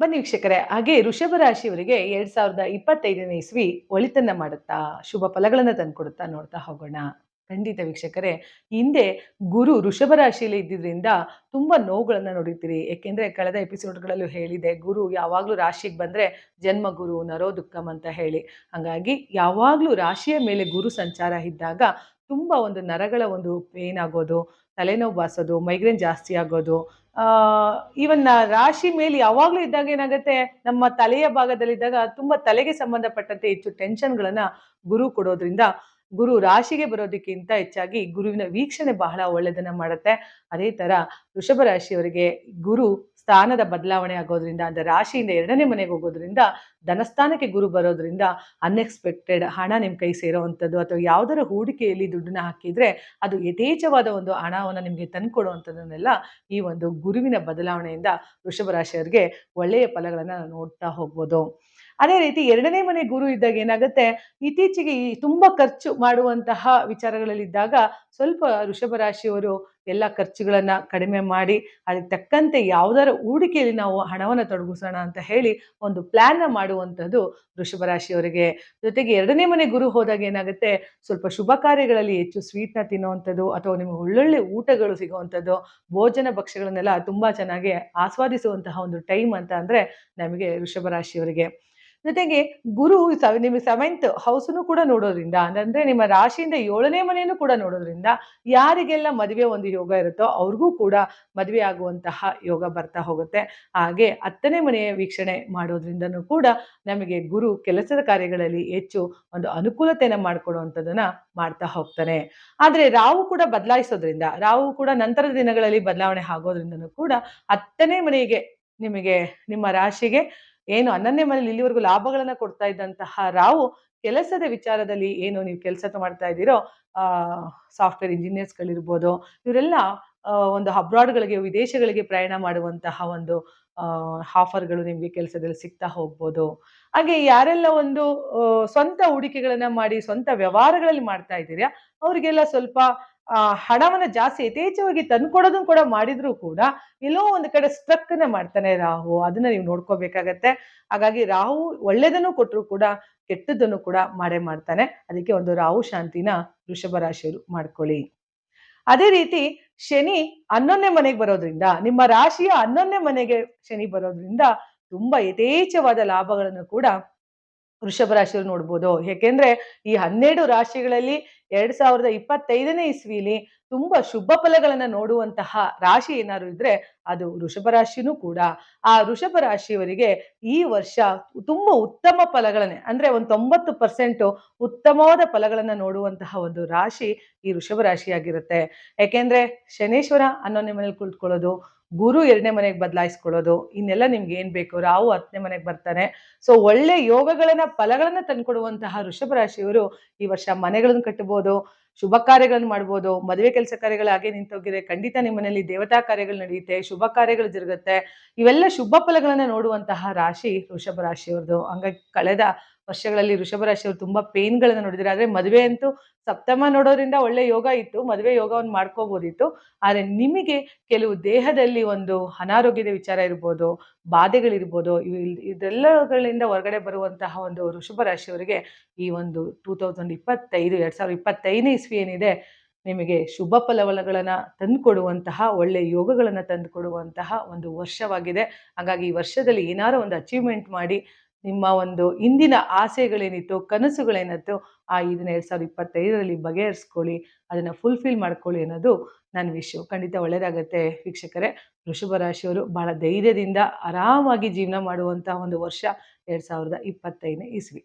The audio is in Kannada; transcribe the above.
ಬನ್ನಿ ವೀಕ್ಷಕರೇ, ಹಾಗೆ ಋಷಭ ರಾಶಿಯವರಿಗೆ ಎರಡ್ ಸಾವಿರದ ಇಪ್ಪತ್ತೈದನೇ ಇಸ್ವಿ ಒಳಿತನ್ನ ಮಾಡುತ್ತಾ, ಶುಭ ಫಲಗಳನ್ನ ತಂದ್ಕೊಡುತ್ತಾ ನೋಡ್ತಾ ಹೋಗೋಣ. ಖಂಡಿತ ವೀಕ್ಷಕರೇ, ಹಿಂದೆ ಗುರು ಋಷಭ ರಾಶಿಯಲ್ಲಿ ಇದ್ದಿದ್ರಿಂದ ತುಂಬಾ ನೋವುಗಳನ್ನ ನೋಡಿರ್ತೀರಿ. ಏಕೆಂದರೆ ಕಳೆದ ಎಪಿಸೋಡ್ಗಳಲ್ಲೂ ಹೇಳಿದೆ, ಗುರು ಯಾವಾಗಲೂ ರಾಶಿಗೆ ಬಂದ್ರೆ ಜನ್ಮ ಗುರು, ನರೋ ದುಃಖಂ ಅಂತ ಹೇಳಿ. ಹಾಗಾಗಿ ಯಾವಾಗಲೂ ರಾಶಿಯ ಮೇಲೆ ಗುರು ಸಂಚಾರ ಇದ್ದಾಗ ತುಂಬ ಒಂದು ನರಗಳ ಒಂದು ಪೇನ್ ಆಗೋದು ತಲೆನೋವು ಬಾಸೋದು ಮೈಗ್ರೇನ್ ಜಾಸ್ತಿ ಆಗೋದು ಈವನ್ ರಾಶಿ ಮೇಲೆ ಯಾವಾಗಲೂ ಇದ್ದಾಗ ಏನಾಗುತ್ತೆ, ನಮ್ಮ ತಲೆಯ ಭಾಗದಲ್ಲಿದ್ದಾಗ ತುಂಬ ತಲೆಗೆ ಸಂಬಂಧಪಟ್ಟಂತೆ ಹೆಚ್ಚು ಟೆನ್ಷನ್ಗಳನ್ನು ಗುರು ಕೊಡೋದ್ರಿಂದ ಗುರು ರಾಶಿಗೆ ಬರೋದಕ್ಕಿಂತ ಹೆಚ್ಚಾಗಿ ಗುರುವಿನ ವೀಕ್ಷಣೆ ಬಹಳ ಒಳ್ಳೆಯದನ್ನು ಮಾಡುತ್ತೆ. ಅದೇ ಥರ ವೃಷಭ ರಾಶಿಯವರಿಗೆ ಗುರು ಸ್ಥಾನದ ಬದಲಾವಣೆ ಆಗೋದ್ರಿಂದ, ಅಂದರೆ ರಾಶಿಯಿಂದ ಎರಡನೇ ಮನೆಗೆ ಹೋಗೋದ್ರಿಂದ, ಧನಸ್ಥಾನಕ್ಕೆ ಗುರು ಬರೋದ್ರಿಂದ ಅನ್ಎಕ್ಸ್ಪೆಕ್ಟೆಡ್ ಹಣ ನಿಮ್ಮ ಕೈ ಸೇರೋವಂಥದ್ದು ಅಥವಾ ಯಾವುದರ ಹೂಡಿಕೆಯಲ್ಲಿ ದುಡ್ಡನ್ನ ಹಾಕಿದರೆ ಅದು ಯಥೇಚ್ಛವಾದ ಒಂದು ಹಣವನ್ನು ನಿಮಗೆ ತಂದುಕೊಡುವಂಥದ್ದನ್ನೆಲ್ಲ ಈ ಒಂದು ಗುರುವಿನ ಬದಲಾವಣೆಯಿಂದ ವೃಷಭ ರಾಶಿಯವರಿಗೆ ಒಳ್ಳೆಯ ಫಲಗಳನ್ನು ನೋಡ್ತಾ ಹೋಗ್ಬೋದು. ಅದೇ ರೀತಿ ಎರಡನೇ ಮನೆ ಗುರು ಇದ್ದಾಗ ಏನಾಗುತ್ತೆ? ಇತ್ತೀಚೆಗೆ ಈ ತುಂಬ ಖರ್ಚು ಮಾಡುವಂತಹ ವಿಚಾರಗಳಲ್ಲಿದ್ದಾಗ ಸ್ವಲ್ಪ ವೃಷಭ ರಾಶಿಯವರು ಎಲ್ಲ ಖರ್ಚುಗಳನ್ನ ಕಡಿಮೆ ಮಾಡಿ ಅದಕ್ಕೆ ತಕ್ಕಂತೆ ಯಾವುದರ ಹೂಡಿಕೆಯಲ್ಲಿ ನಾವು ಹಣವನ್ನು ತೊಡಗಿಸೋಣ ಅಂತ ಹೇಳಿ ಒಂದು ಪ್ಲಾನ್ನ ಮಾಡುವಂಥದ್ದು ವೃಷಭ ರಾಶಿಯವರಿಗೆ. ಜೊತೆಗೆ ಎರಡನೇ ಮನೆ ಗುರು ಹೋದಾಗ ಏನಾಗುತ್ತೆ? ಸ್ವಲ್ಪ ಶುಭ ಕಾರ್ಯಗಳಲ್ಲಿ ಹೆಚ್ಚು ಸ್ವೀಟ್ನ ತಿನ್ನುವಂಥದ್ದು ಅಥವಾ ನಿಮಗೆ ಒಳ್ಳೊಳ್ಳೆ ಊಟಗಳು ಸಿಗುವಂಥದ್ದು, ಭೋಜನ ಭಕ್ಷ್ಯಗಳನ್ನೆಲ್ಲ ತುಂಬ ಚೆನ್ನಾಗಿ ಆಸ್ವಾದಿಸುವಂತಹ ಒಂದು ಟೈಮ್ ಅಂತ ಅಂದರೆ ನಮಗೆ ವೃಷಭ ರಾಶಿಯವರಿಗೆ. ಜೊತೆಗೆ ಗುರು ನಿಮ್ಮ ಸೆವೆಂತ್ ಹೌಸ್ನು ಕೂಡ ನೋಡೋದ್ರಿಂದ, ಅಂದ್ರೆ ನಿಮ್ಮ ರಾಶಿಯಿಂದ ಏಳನೇ ಮನೆಯನ್ನು ಕೂಡ ನೋಡೋದ್ರಿಂದ ಯಾರಿಗೆಲ್ಲ ಮದುವೆ ಒಂದು ಯೋಗ ಇರುತ್ತೋ ಅವ್ರಿಗೂ ಕೂಡ ಮದುವೆ ಆಗುವಂತಹ ಯೋಗ ಬರ್ತಾ ಹೋಗುತ್ತೆ. ಹಾಗೆ ಹತ್ತನೇ ಮನೆಯ ವೀಕ್ಷಣೆ ಮಾಡೋದ್ರಿಂದನೂ ಕೂಡ ನಮಗೆ ಗುರು ಕೆಲಸದ ಕಾರ್ಯಗಳಲ್ಲಿ ಹೆಚ್ಚು ಒಂದು ಅನುಕೂಲತೆಯನ್ನು ಮಾಡ್ಕೊಡುವಂಥದ್ದನ್ನ ಮಾಡ್ತಾ ಹೋಗ್ತಾನೆ. ಆದರೆ ರಾವು ಕೂಡ ಬದಲಾಯಿಸೋದ್ರಿಂದ ರಾವು ಕೂಡ ನಂತರದ ದಿನಗಳಲ್ಲಿ ಬದಲಾವಣೆ ಆಗೋದ್ರಿಂದನೂ ಕೂಡ ಹತ್ತನೇ ಮನೆಗೆ ನಿಮಗೆ, ನಿಮ್ಮ ರಾಶಿಗೆ ಏನು ಅನನ್ಯ ಮನೇಲಿ ಇಲ್ಲಿವರೆಗೂ ಲಾಭಗಳನ್ನ ಕೊಡ್ತಾ ಇದ್ದಂತಹ ರಾವು ಕೆಲಸದ ವಿಚಾರದಲ್ಲಿ ಏನು ನೀವು ಕೆಲಸ ಮಾಡ್ತಾ ಇದ್ದೀರೋ ಸಾಫ್ಟ್ವೇರ್ ಇಂಜಿನಿಯರ್ಸ್ಗಳಿರ್ಬೋದು ಇವರೆಲ್ಲ ಒಂದು ಅಬ್ರಾಡ್ಗಳಿಗೆ ವಿದೇಶಗಳಿಗೆ ಪ್ರಯಾಣ ಮಾಡುವಂತಹ ಒಂದು ಆಫರ್ಗಳು ನಿಮಗೆ ಕೆಲಸದಲ್ಲಿ ಸಿಗ್ತಾ ಹೋಗ್ಬೋದು. ಹಾಗೆ ಯಾರೆಲ್ಲ ಒಂದು ಸ್ವಂತ ಹೂಡಿಕೆಗಳನ್ನ ಮಾಡಿ, ಸ್ವಂತ ವ್ಯವಹಾರಗಳಲ್ಲಿ ಮಾಡ್ತಾ ಇದ್ದೀರಾ, ಅವರಿಗೆಲ್ಲ ಸ್ವಲ್ಪ ಆ ಹಣವನ್ನ ಜಾಸ್ತಿ ಯಥೇಚ್ಛವಾಗಿ ತಂದ್ಕೊಡೋದನ್ನು ಕೂಡ ಮಾಡಿದ್ರು ಕೂಡ ಎಲ್ಲೋ ಒಂದು ಕಡೆ ಸ್ಟ್ರಕ್ನ ಮಾಡ್ತಾನೆ ರಾಹು. ಅದನ್ನ ನೀವು ನೋಡ್ಕೋಬೇಕಾಗತ್ತೆ. ಹಾಗಾಗಿ ರಾಹು ಒಳ್ಳೇದನ್ನು ಕೊಟ್ಟರು ಕೂಡ ಕೆಟ್ಟದ್ದನ್ನು ಕೂಡ ಮಾಡೇ ಮಾಡ್ತಾನೆ. ಅದಕ್ಕೆ ಒಂದು ರಾಹು ಶಾಂತಿನ ವೃಷಭ ರಾಶಿಯವರು ಮಾಡ್ಕೊಳ್ಳಿ. ಅದೇ ರೀತಿ ಶನಿ ಹನ್ನೊಂದನೇ ಮನೆಗೆ ಬರೋದ್ರಿಂದ, ನಿಮ್ಮ ರಾಶಿಯ ಹನ್ನೊಂದನೇ ಮನೆಗೆ ಶನಿ ಬರೋದ್ರಿಂದ ತುಂಬಾ ಯಥೇಚ್ಛವಾದ ಲಾಭಗಳನ್ನು ಕೂಡ ವೃಷಭ ರಾಶಿಯವರು ನೋಡ್ಬೋದು. ಯಾಕೆಂದ್ರೆ ಈ ಹನ್ನೆರಡು ರಾಶಿಗಳಲ್ಲಿ ಎರಡ್ ಸಾವಿರದ ಇಪ್ಪತ್ತೈದನೇ ಇಸ್ವಿಲಿ ತುಂಬಾ ಶುಭ ಫಲಗಳನ್ನ ನೋಡುವಂತಹ ರಾಶಿ ಏನಾದ್ರು ಇದ್ರೆ ಅದು ವೃಷಭ ರಾಶಿನೂ ಕೂಡ. ಆ ವೃಷಭ ರಾಶಿಯವರಿಗೆ ಈ ವರ್ಷ ತುಂಬಾ ಉತ್ತಮ ಫಲಗಳನ್ನೇ, ಅಂದ್ರೆ ಒಂದು ತೊಂಬತ್ತು ಪರ್ಸೆಂಟ್ ಉತ್ತಮವಾದ ಫಲಗಳನ್ನ ನೋಡುವಂತಹ ಒಂದು ರಾಶಿ ಈ ವೃಷಭ ರಾಶಿಯಾಗಿರುತ್ತೆ. ಯಾಕೆಂದ್ರೆ ಶನೇಶ್ವರ ಅನ್ನೋ ಮನೇಲಿ ಕುಳಿತುಕೊಳ್ಳೋದು, ಗುರು ಎರಡನೇ ಮನೆಗೆ ಬದಲಾಯಿಸ್ಕೊಳ್ಳೋದು, ಇನ್ನೆಲ್ಲ ನಿಮ್ಗೆ ಏನ್ ಬೇಕು ರಾವು ಹತ್ತನೇ ಮನೆಗೆ ಬರ್ತಾನೆ. ಸೊ ಒಳ್ಳೆ ಯೋಗಗಳನ್ನ, ಫಲಗಳನ್ನ ತಂದ್ಕೊಡುವಂತಹ ವೃಷಭ ರಾಶಿಯವರು ಈ ವರ್ಷ ಮನೆಗಳನ್ನು ಕಟ್ಟಬಹುದು ಶುಭ ಕಾರ್ಯಗಳನ್ನು ಮಾಡ್ಬೋದು, ಮದುವೆ ಕೆಲಸ ಕಾರ್ಯಗಳು ಹಾಗೆ ನಿಂತೋಗಿದೆ. ಖಂಡಿತ ನಿಮ್ಮ ಮನೆಯಲ್ಲಿ ದೇವತಾ ಕಾರ್ಯಗಳು ನಡೆಯುತ್ತೆ, ಶುಭ ಕಾರ್ಯಗಳು ಜರುಗುತ್ತೆ. ಇವೆಲ್ಲ ಶುಭ ಫಲಗಳನ್ನ ನೋಡುವಂತಹ ರಾಶಿ ವೃಷಭ ರಾಶಿಯವ್ರದ್ದು. ಹಂಗಾಗಿ ಕಳೆದ ವರ್ಷಗಳಲ್ಲಿ ಋಷಭ ರಾಶಿಯವರು ತುಂಬಾ ಪೇನ್ಗಳನ್ನ ನೋಡಿದ್ರೆ ಆದ್ರೆ ಮದುವೆ ಅಂತೂ ಸಪ್ತಮ ನೋಡೋದ್ರಿಂದ ಒಳ್ಳೆ ಯೋಗ ಇತ್ತು. ಮದುವೆ ಯೋಗವನ್ನು ಮಾಡ್ಕೋಬೋದಿತ್ತು. ಆದರೆ ನಿಮಗೆ ಕೆಲವು ದೇಹದಲ್ಲಿ ಒಂದು ಅನಾರೋಗ್ಯದ ವಿಚಾರ ಇರ್ಬೋದು, ಬಾಧೆಗಳಿರ್ಬೋದು ಇದೆಲ್ಲಗಳಿಂದ ಹೊರಗಡೆ ಬರುವಂತಹ ಒಂದು ಋಷಭ ರಾಶಿಯವರಿಗೆ ಈ ಒಂದು ಟೂ ತೌಸಂಡ್ ಇಪ್ಪತ್ತೈದು, ಎರಡ್ ಸಾವಿರದ ಇಪ್ಪತ್ತೈದನೇ ಇಸ್ವಿ ಏನಿದೆ, ನಿಮಗೆ ಶುಭ ಫಲಗಳನ್ನು ತಂದುಕೊಡುವಂತಹ ಒಳ್ಳೆಯ ಯೋಗಗಳನ್ನು ತಂದುಕೊಡುವಂತಹ ಒಂದು ವರ್ಷವಾಗಿದೆ. ಹಾಗಾಗಿ ಈ ವರ್ಷದಲ್ಲಿ ಏನಾರು ಒಂದು ಅಚೀವ್ಮೆಂಟ್ ಮಾಡಿ ನಿಮ್ಮ ಒಂದು ಇಂದಿನ ಆಸೆಗಳೇನಿತ್ತು, ಕನಸುಗಳೇನಿತ್ತು, ಆ ಇದನ್ನ ಎರಡು ಸಾವಿರದ ಇಪ್ಪತ್ತೈದರಲ್ಲಿ ಬಗೆಹರಿಸ್ಕೊಳ್ಳಿ, ಅದನ್ನು ಫುಲ್ಫಿಲ್ ಮಾಡ್ಕೊಳ್ಳಿ ಅನ್ನೋದು ನನ್ನ ವಿಷಯ ಖಂಡಿತ ಒಳ್ಳೆಯದಾಗತ್ತೆ ವೀಕ್ಷಕರೇ. ವೃಷಭ ರಾಶಿಯವರು ಬಹಳ ಧೈರ್ಯದಿಂದ ಆರಾಮಾಗಿ ಜೀವನ ಮಾಡುವಂಥ ಒಂದು ವರ್ಷ ಎರಡು ಸಾವಿರದ ಇಪ್ಪತ್ತೈದನೇ ಇಸ್ವಿ.